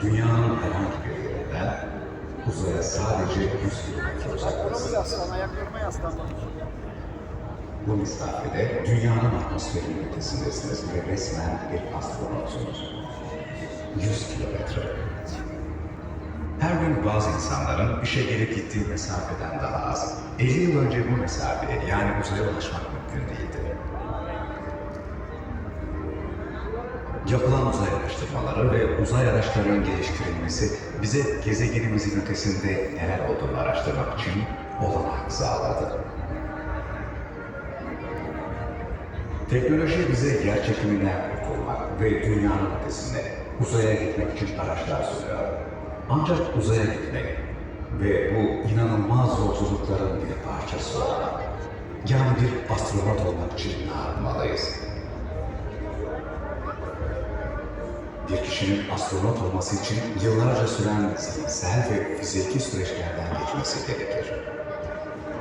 dünyanın herhangi bir yerinden uzaya sadece 100 kilometre uzaktasınız. Bu mesafede dünyanın atmosferinin ötesindesiniz ve resmen bir astronotsunuz. 100 kilometre. Her gün bazı insanların işe gelip gittiği mesafeden daha az. 50 yıl önce bu mesafeye yani uzaya ulaşmak mümkün değildi. Yapılan uzay araştırmaları ve uzay araçlarının geliştirilmesi bize gezegenimizin ötesinde neler olduğunu araştırmak için olanak sağladı. Teknoloji bize yer çekiminden kurtulmak ve dünyanın ötesine uzaya gitmek için araçlar sunuyor. Ancak uzaya gitmek ve bu inanılmaz yolculukların bir parçası olmak, yani bir astronot olmak için ne yapmalıyız? Kişinin astronot olması için yıllarca süren zihinsel ve fiziki süreçlerden geçmesi gerekir.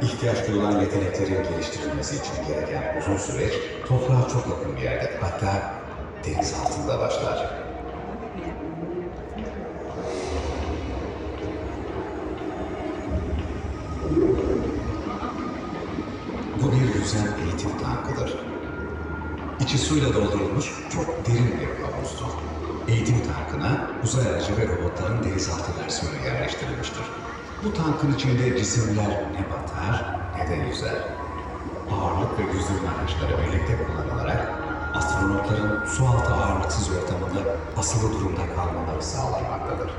İhtiyaç duyulan yeteneklerin geliştirilmesi için gereken uzun süreç toprağa çok yakın bir yerde hatta deniz altında başlar. Bu bir yüzen eğitim tankıdır. İçi suyla doldurulmuş çok derin bir havuzdur. Eğitim tankına uzay aracı ve robotların denizaltı versiyonu yerleştirilmiştir. Bu tankın içinde cisimler ne batar ne de yüzer. Ağırlık ve yüzdürme araçları birlikte kullanılarak astronotların sualtı ağırlıksız ortamında asılı durumda kalmaları sağlanmaktadır.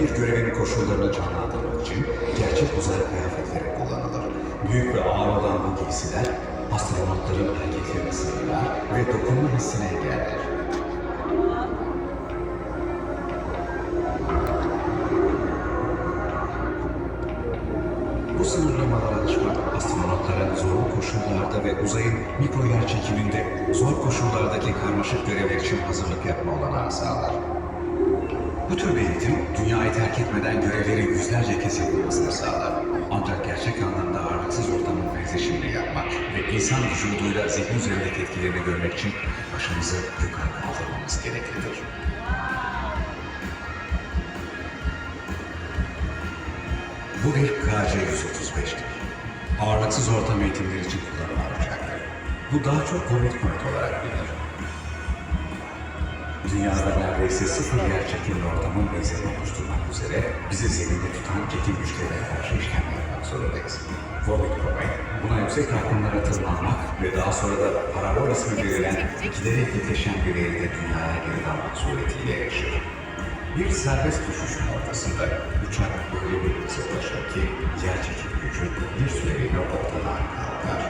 Bir görevin koşullarını canlandırmak için gerçek uzay kıyafetleri kullanılır. Büyük ve ağır olan bu giysiler astronotların hareketlerini sınırlar ve dokunma hissini engeller. Bu sınırlamalara alışmak astronotların zorlu koşullarda ve uzayın mikro yer çekiminde zor koşullardaki karmaşık görevler için hazırlık yapma olanağı sağlar. Bu tür bir eğitim, dünyayı terk etmeden görevleri yüzlerce kez yapılmasını sağlar. Ancak gerçek anlamda ağırlıksız ortamın benzeşimini yapmak ve insan vücuduyla zihni üzerindeki etkilerini görmek için başımızı yukarı kaldırmamız gereklidir. Bu bir KC-135'tir. Ağırlıksız ortam eğitimleri için kullanılan uçaktır. Bu daha çok commitment olarak bilinir. Dünyada neredeyse sıfır yer çekimli ortamın benzerini oluşturmak üzere bizi zeminde tutan çekim güçlerine karşı işlem yapmak zorundayız. Vomit Cobain, buna yüksek rakımlara tırmanmak ve daha sonra da parabol ismi verilen giderek yetişen bir eğride dünyaya geri dalmak suretiyle yaşıyor. Bir serbest düşüşün ortasında uçak öyle bir zıplaşır ki yer çekim gücü bir süreliğine ortadan kalkar.